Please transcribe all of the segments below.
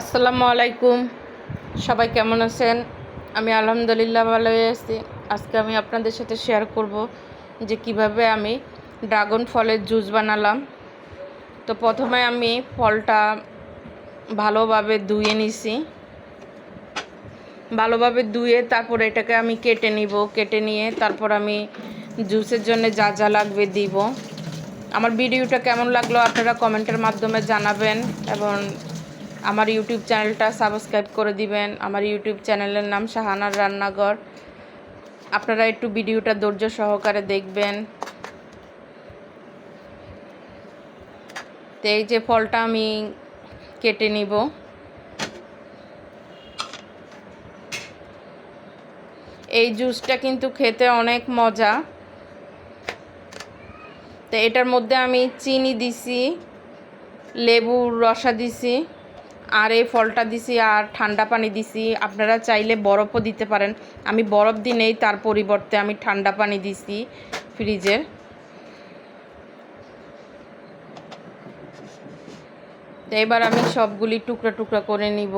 আসসালামু আলাইকুম। সবাই কেমন আছেন? আমি আলহামদুলিল্লাহ ভালোই আছি। আজকে আমি আপনাদের সাথে শেয়ার করব যে কীভাবে আমি ড্রাগন ফলের জুস বানালাম। তো প্রথমে আমি ফলটা ভালোভাবে ধুয়ে নিছি। ভালোভাবে ধুয়ে তারপর এটাকে আমি কেটে নিব। কেটে নিয়ে তারপর আমি জুসের জন্য যা যা লাগবে দিব। আমার ভিডিওটা কেমন লাগল আপনারা কমেন্টের মাধ্যমে জানাবেন এবং আমার ইউটিউব চ্যানেলটা সাবস্ক্রাইব করে দিবেন। আমার ইউটিউব চ্যানেলের নাম শাহানার রান্নাঘর। আপনারা একটু ভিডিওটা ধৈর্য সহকারে দেখবেন। তো এই যে ফলটা আমি কেটে নিব। এই জুসটা কিন্তু খেতে অনেক মজা। তো এটার মধ্যে আমি চিনি দিছি, লেবুর রসা দিছি। আর এই ফলটা দিছি আর ঠান্ডা পানি দিছি। আপনারা চাইলে বরফও দিতে পারেন। আমি বরফ দিই নেই, তার পরিবর্তে আমি ঠান্ডা পানি দিছি ফ্রিজের তো এবার আমি সবগুলি টুকরা টুকরা করে নিব।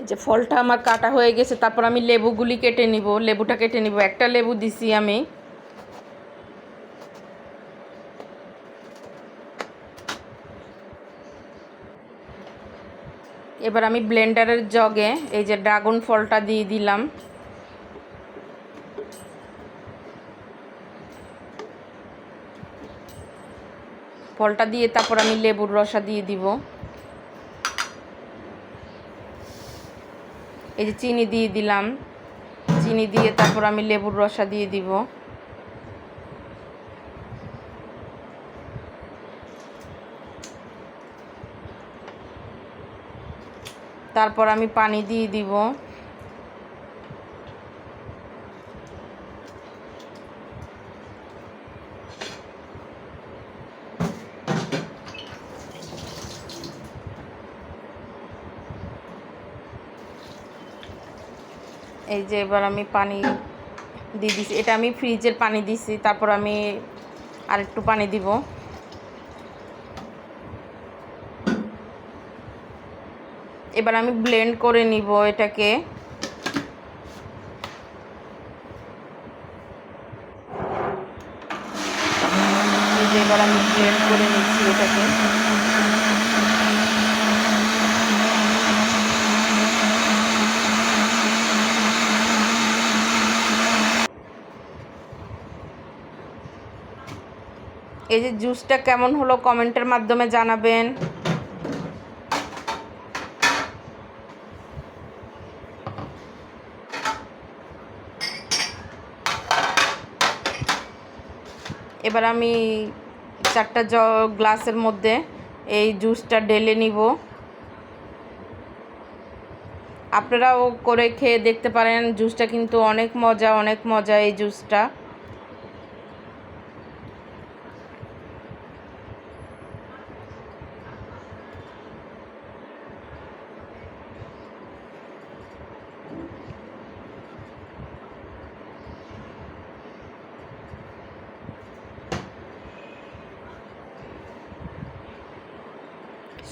এই যে ফলটা আমার কাটা হয়ে গেছে, তারপর আমি লেবুগুলি কেটে নিব, লেবুটা কেটে নিব। একটা লেবু দিছি আমি। এবার আমি ব্লেন্ডারের জগে এই যে ড্রাগন ফলটা দিয়ে দিলাম। ফলটা দিয়ে তারপর আমি লেবুর রসা দিয়ে দিব। এই যে চিনি দিয়ে দিলাম। চিনি দিয়ে তারপর আমি লেবুর রসা দিয়ে দিব। তারপর আমি পানি দিয়ে দিব। এই যে এবার আমি পানি দিয়ে দিছি। এটা আমি ফ্রিজের পানি দিছি, তারপর আমি আরেকটু পানি দিব। এবার আমি ব্লেন্ড করে নিব এটাকে। এবার আমি ব্লেন্ড করে নিচ্ছি এটাকে। এই যে জুসটা কেমন হলো কমেন্টের মাধ্যমে জানাবেন। এবার আমি চারটা জ গ্লাসের মধ্যে এই জুসটা ঢেলে নিব। আপনারাও করে খেয়ে দেখতে পারেন, জুসটা কিন্তু অনেক মজা অনেক মজা এই জুসটা।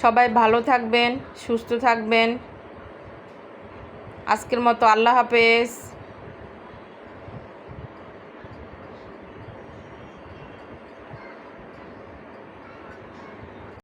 সবাই ভালো থাকবেন সুস্থ থাকবেন। আজকের মতো আল্লাহ হাফেজ।